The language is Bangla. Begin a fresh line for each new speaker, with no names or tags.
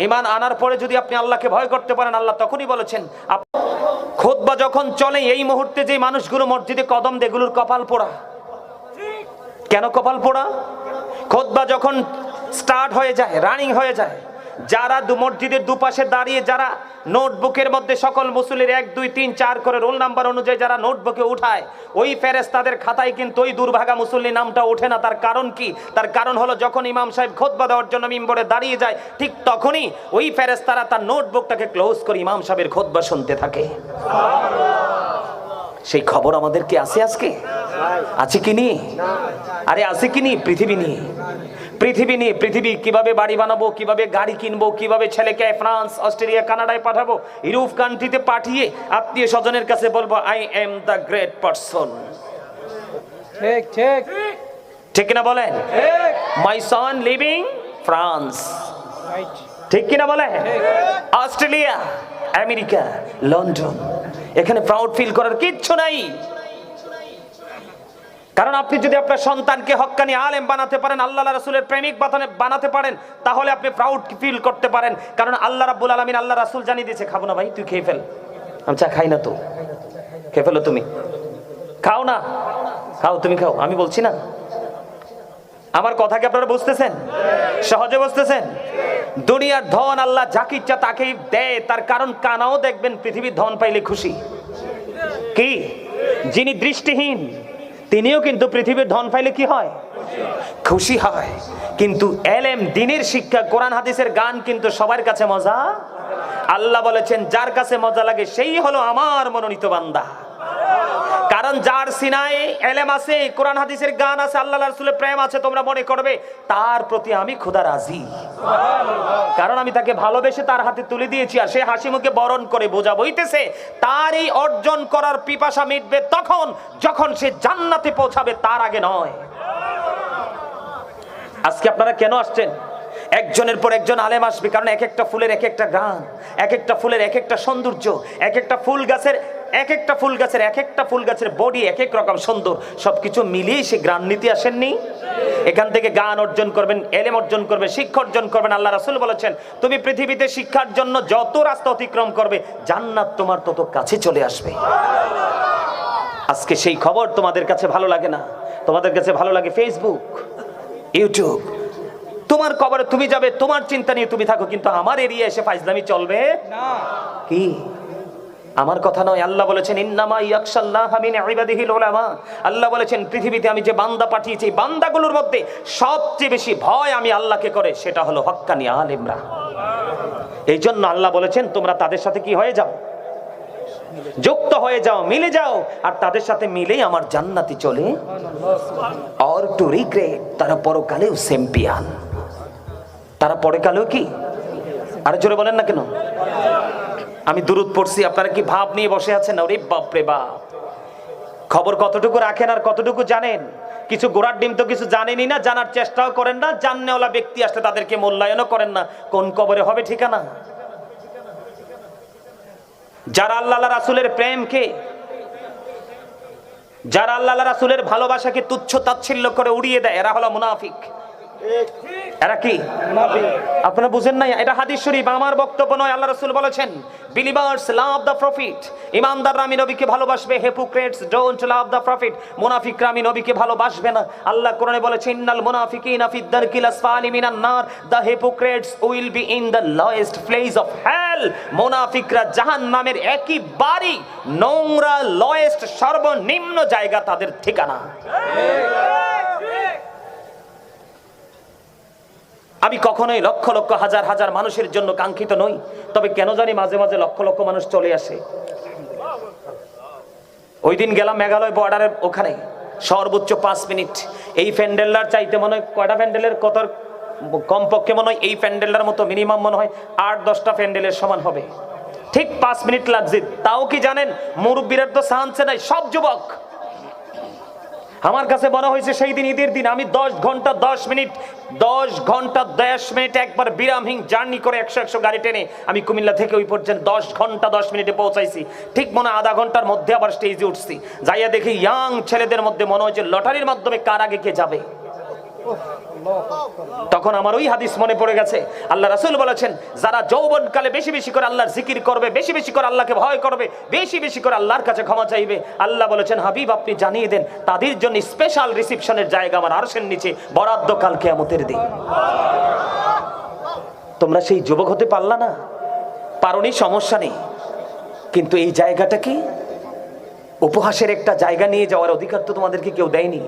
ইমান আনার পরে যদি আপনি আল্লাহকে ভয় করতে পারেন, আল্লাহ তখনই বলেছেন, আপ- বা যখন চলে, এই মুহূর্তে যে মানুষগুলো মসজিদে কদম দেগুলোর কপাল পোড়া। কেন কপাল পোড়া? খোদবা যখন স্টার্ট হয়ে যায় রানিং হয়ে যায় যারা দু মসজিদের দুপাশে দাঁড়িয়ে, যারা নোটবুকের মধ্যে সকল মুসলির এক, দুই, তিন, চার করে রোল নাম্বার অনুযায়ী যারা নোটবুকে উঠায়, ওই ফেরেস তাদের খাতায় কিন্তু ওই দুর্ভাগা মুসল্লি নামটা ওঠে না। তার কারণ কি? তার কারণ হলো যখন ইমাম সাহেব খোদবা দেওয়ার জন্য মিম্বরে দাঁড়িয়ে যায়, ঠিক তখনই ওই ফেরেস তারা তার নোটবুকটাকে ক্লোজ করে ইমাম সাহেবের খোদবা শুনতে থাকে। সেই খবর আমাদের কি আছে আজকে? আছে কি নিয়ে আরে আছে কি নিয়ে পৃথিবী নিয়ে পৃথিবী নিয়ে পৃথিবী কীভাবে বাড়ি বানাবো কীভাবে গাড়ি কিনবো কীভাবে ছেলেকে ফ্রান্স অস্ট্রেলিয়া কানাডায় পাঠাবো ইউরোপ কান্ট্রিতে পাঠিয়ে আত্মীয় স্বজনের কাছে বলব I am the great person
ঠিক ঠিক।
ঠিক কিনা বলেন?
ঠিক।
My son living France
right
ঠিক কিনা বলে? Australia, America, London. এখানে প্রাউড ফিল করার কিচ্ছু নাই। কারণ আপনি যদি আপনার সন্তানকে হক্কানি আলেম বানাতে পারেন, আল্লাহ রাসুলের প্রেমিক বাতানে বানাতে পারেন, তাহলে আপনি প্রাউড ফিল করতে পারেন। কারণ আল্লাহ রাব্বুল আলমিন আল্লাহ রাসুল জানিয়ে দিয়েছে, খাব না ভাই, তুই খেয়ে ফেল। আমি চা খাই না তো। খেয়ে ফেলো তুমি। খাও না। খাও, তুমি খাও। আমি বলছি না। আমার কথা কি আপনারা বুঝতেছেন? সহজে বুঝতেছেন? দুনিয়ার ধন আল্লাহ যাকে ইচ্ছা তাকেই দেয়, তার কারণ কানাও দেখবেন, পৃথিবীর ধন পাইলে খুশি। কি? যিনি দৃষ্টিহীন, তিনিও কিন্তু পৃথিবীর ধন পাইলে কি হয়? খুশি হয়। কিন্তু এলেম, দিনের শিক্ষা, কোরআন, হাদিসের গান কিন্তু সবার কাছে মজা। আল্লাহ বলেছেন, যার কাছে মজা লাগে, সেই হলো আমার মনোনীত বান্দা। কারণ যার সিনায় এলেম আছে, কোরআন হাদিসের গান আছে, আল্লাহ রাসূলের প্রেম আছে, তোমরা মনে করবে, তার প্রতি আমি খোদা রাজি। কারণ আমি তাকে ভালোবেসে তার হাতে তুলে দিয়েছি, আর সে হাসি মুখে বরণ করে বোঝা বইতেছে, তার এই অর্জন করার পিপাসা মিটবে তখন, যখন সে জান্নাতে পৌঁছাবে, তার আগে নয়। আজকে আপনারা কেন আসছেন? একজনের পর একজন আলেম আসবে, কারণ এক একটা ফুলের এক একটা গান, এক একটা ফুলের এক একটা সৌন্দর্য, এক একটা ফুল গাছের এক একটা ফুল গাছের এক একটা ফুল গাছের বডি এক এক রকম সুন্দর। সবকিছু মিলিয়ে সে গ্রাম নীতি আসেননি। এখান থেকে গান অর্জন করবেন এলেম অর্জন করবেন শিক্ষা অর্জন করবেন। আল্লাহ রাসুল বলেছেন তুমি পৃথিবীতে শিক্ষার জন্য যত রাস্তা অতিক্রম করবে জান্নাত তোমার তত কাছে চলে আসবে। আজকে সেই খবর তোমাদের কাছে ভালো লাগে না? তোমাদের কাছে ভালো লাগে ফেসবুক ইউটিউব তোমার কবরে তুমি যাবে তোমার চিন্তা নিয়ে তুমি থাকো কিন্তু আমার এরিয়া এসে ফাইজলামি চলবে?
না।
কি? আমার কথা নয়, আল্লাহ বলেছেন, ইন্নামা ইয়াকশাল্লাহ মিন ইবাদিহিল উলামা। আল্লাহ বলেছেন, পৃথিবীতে আমি যে বান্দা পাঠিয়েছি বান্দাগুলোর মধ্যে সবচেয়ে বেশি ভয় আমি আল্লাহকে করে, সেটা হলো হক্কানি আলেমরা এই জন্য আল্লাহ বলেছেন, তোমরা তাদের সাথে কি হয়ে যাও? যুক্ত হয়ে যাও, মিলে যাও, আর তাদের সাথে মিলেই আমার জান্নাতি চলে। অর টু রিগ্রেট তারা পরকালেও চ্যাম্পিয়ন তারা পরকালেও কি? আরে জোরে বলেন না কেন? আমি দূরত পড়ছি, আপনারা কি ভাব নিয়ে বসে আছেন? ওরে বাপ রে বাপ। খবর কতটুকু রাখেন আর কতটুকু জানেন? কিছু গোড়ার ডিম তো কিছু জানেনই না, জানার চেষ্টাও করেন না, জাননেওয়ালা ব্যক্তি আসলে তাদেরকে মূল্যায়নও করেন না। কোন কবরে হবে ঠিকানা? যারা আল্লাহ রাসুলের প্রেমকে, যারা আল্লাহ রাসুলের ভালোবাসাকে তুচ্ছ তাচ্ছিল্য করে উড়িয়ে দেয়, এরা হলো মুনাফিক। এরা কি? আপনারা বুঝেন নাই? এটা হাদিস শরীফ, আমার বক্তব্য নয়, আল্লাহ রাসূল বলেছেন বিলিভার্স লাভ দ্য প্রফিট ইমানদাররা আমি নবীকে ভালোবাসবে hypocrites don't love the prophet মুনাফিকরা আমি নবীকে ভালোবাসবে না। আল্লাহ কোরআনে বলেছেন ইন্নাল মুনাফিকিনা ফিদ দারকিল আসফালি মিনান নার। The hypocrites will be in the lowest place of hell মুনাফিকরা জাহান্নামের একেবারেই নোংরা লোয়েস্ট সর্বনিম্ন জায়গা তাদের ঠিকানা। আমি কখনোই লক্ষ লক্ষ, হাজার হাজার মানুষের জন্য কাঙ্ক্ষিত নই, তবে কেন জানি মাঝে মাঝে লক্ষ লক্ষ মানুষ চলে আসে। ওই দিন গেলাম মেঘালয় বর্ডারের ওখানে, সর্বোচ্চ পাঁচ মিনিট। এই প্যান্ডেলটার চাইতে মনে হয় কয়টা প্যান্ডেলের কত কমপক্ষে মনে হয় এই প্যান্ডেলটার মতো মিনিমাম মনে হয় আট দশটা প্যান্ডেলের সমান হবে। ঠিক পাঁচ মিনিট লাগছে। তাও কি জানেন, মুরব্বীরা তো সাহায্য নাই, সব যুবক। আমার কাছে বলা হয়েছে সেই দিন, ঈদের দিন আমি দশ ঘণ্টা, দশ মিনিট, দশ ঘণ্টা, দশ মিনিট একবার বিরামহীন জার্নি করে একশো একশো গাড়ি টেনে আমি কুমিল্লা থেকে ওই পর্যন্ত দশ ঘণ্টা, দশ মিনিটে পৌঁছাইছি। ঠিক মনে আধা ঘণ্টার মধ্যে আবার স্টেজে উঠছি। যাইয়া দেখি ইয়াং ছেলেদের মধ্যে মনে হয়েছে লটারির মাধ্যমে কার আগে কে যাবে? তখন আমার ওই হাদিস মনে পড়ে গেছে। আল্লাহ রাসূল বলেছেন, যারা যৌবনকালে বেশি বেশি করে আল্লাহর জিকির করবে, বেশি বেশি করে আল্লাহকে ভয় করবে, বেশি বেশি করে আল্লাহর কাছে ক্ষমা চাইবে, আল্লাহ বলেছেন, হাবিব, আপনি জানিয়ে দেন, তাদের জন্য স্পেশাল রিসিপশনের জায়গা আমার আরশের নিচে, বরাদ্দ কাল কেয়ামতের দিন। তোমরা সেই যুবক হতে পারলা না? পারোনি, সমস্যা নেই। কিন্তু এই জায়গাটা কি উপহাসের একটা জায়গা নিয়ে যাওয়ার অধিকার তো তোমাদেরকে কেউ দেয়নি।